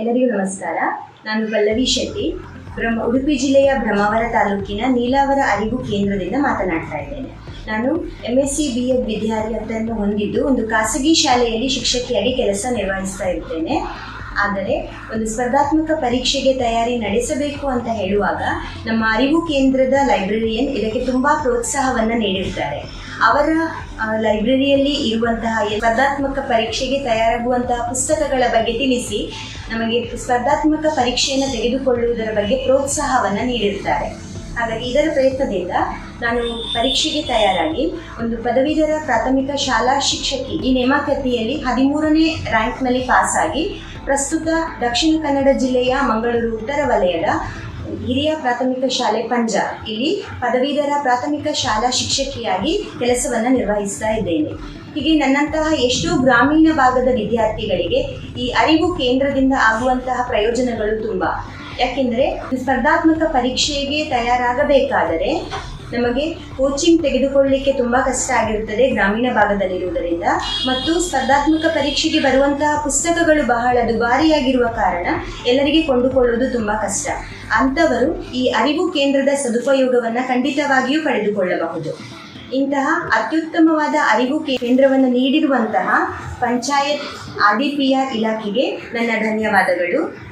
ಎಲ್ಲರಿಗೂ ನಮಸ್ಕಾರ. ನಾನು ಪಲ್ಲವಿ ಶೆಟ್ಟಿ. ಬ್ರಹ್ಮ, ಉಡುಪಿ ಜಿಲ್ಲೆಯ ಬ್ರಹ್ಮಾವರ ತಾಲೂಕಿನ ನೀಲಾವರ ಅರಿವು ಕೇಂದ್ರದಿಂದ ಮಾತನಾಡ್ತಾ ಇದ್ದೇನೆ. ನಾನು M S C B Ed ವಿದ್ಯಾರ್ಥಿಯನ್ನು ಹೊಂದಿದ್ದು ಒಂದು ಖಾಸಗಿ ಶಾಲೆಯಲ್ಲಿ ಶಿಕ್ಷಕಿಯಾಗಿ ಕೆಲಸ ನಿರ್ವಹಿಸ್ತಾ ಇರ್ತೇನೆ ಆದರೆ ಒಂದು ಸ್ಪರ್ಧಾತ್ಮಕ ಪರೀಕ್ಷೆಗೆ ತಯಾರಿ ನಡೆಸಬೇಕು ಅಂತ ಹೇಳುವಾಗ ನಮ್ಮ ಅರಿವು ಕೇಂದ್ರದ ಲೈಬ್ರರಿಯನ್ ಇದಕ್ಕೆ ತುಂಬ ಪ್ರೋತ್ಸಾಹವನ್ನು ನೀಡಿರ್ತಾರೆ. ಅವರ ಲೈಬ್ರರಿಯಲ್ಲಿ ಇರುವಂತಹ ಸ್ಪರ್ಧಾತ್ಮಕ ಪರೀಕ್ಷೆಗೆ ತಯಾರಾಗುವಂತಹ ಪುಸ್ತಕಗಳ ಬಗ್ಗೆ ತಿಳಿಸಿ ನಮಗೆ ಸ್ಪರ್ಧಾತ್ಮಕ ಪರೀಕ್ಷೆಯನ್ನು ತೆಗೆದುಕೊಳ್ಳುವುದರ ಬಗ್ಗೆ ಪ್ರೋತ್ಸಾಹವನ್ನು ನೀಡಿರ್ತಾರೆ ಹಾಗಾಗಿ ಇದರ ಪ್ರಯತ್ನದಿಂದ ನಾನು ಪರೀಕ್ಷೆಗೆ ತಯಾರಾಗಿ ಒಂದು ಪದವೀಧರ ಪ್ರಾಥಮಿಕ ಶಾಲಾ ಶಿಕ್ಷಕಿ ಈ ನೇಮಕತಿಯಲ್ಲಿ ಹದಿಮೂರನೇ ರ್ಯಾಂಕ್ನಲ್ಲಿ ಪಾಸಾಗಿ ಪ್ರಸ್ತುತ ದಕ್ಷಿಣ ಕನ್ನಡ ಜಿಲ್ಲೆಯ ಮಂಗಳೂರು ಉತ್ತರ ವಲಯದ ಹಿರಿಯ ಪ್ರಾಥಮಿಕ ಶಾಲೆ ಪಂಜ. ಇಲ್ಲಿ ಪದವೀಧರ ಪ್ರಾಥಮಿಕ ಶಾಲಾ ಶಿಕ್ಷಕಿಯಾಗಿ ಕೆಲಸವನ್ನು ನಿರ್ವಹಿಸ್ತಾ ಇದ್ದೇನೆ. ಹೀಗೆ ನನ್ನಂತಹ ಎಷ್ಟೋ ಗ್ರಾಮೀಣ ಭಾಗದ ವಿದ್ಯಾರ್ಥಿಗಳಿಗೆ ಈ ಅರಿವು ಕೇಂದ್ರದಿಂದ ಆಗುವಂತಹ ಪ್ರಯೋಜನಗಳು ತುಂಬ. ಯಾಕೆಂದರೆ ಸ್ಪರ್ಧಾತ್ಮಕ ಪರೀಕ್ಷೆಗೆ ತಯಾರಾಗಬೇಕಾದರೆ ನಮಗೆ ಕೋಚಿಂಗ್ ತೆಗೆದುಕೊಳ್ಳಲಿಕ್ಕೆ ತುಂಬ ಕಷ್ಟ ಆಗಿರುತ್ತದೆ ಗ್ರಾಮೀಣ ಭಾಗದಲ್ಲಿರುವುದರಿಂದ. ಮತ್ತು ಸ್ಪರ್ಧಾತ್ಮಕ ಪರೀಕ್ಷೆಗೆ ಬರುವಂತಹ ಪುಸ್ತಕಗಳು ಬಹಳ ದುಬಾರಿಯಾಗಿರುವ ಕಾರಣ ಎಲ್ಲರಿಗೆ ಕೊಂಡುಕೊಳ್ಳುವುದು ತುಂಬ ಕಷ್ಟ. ಅಂಥವರು ಈ ಅರಿವು ಕೇಂದ್ರದ ಸದುಪಯೋಗವನ್ನು ಖಂಡಿತವಾಗಿಯೂ ಪಡೆದುಕೊಳ್ಳಬಹುದು. ಇಂತಹ ಅತ್ಯುತ್ತಮವಾದ ಅರಿವು ಕೇಂದ್ರವನ್ನು ನೀಡಿರುವಂತಹ ಪಂಚಾಯತ್ ಆರ್ ಇಲಾಖೆಗೆ ನನ್ನ ಧನ್ಯವಾದಗಳು.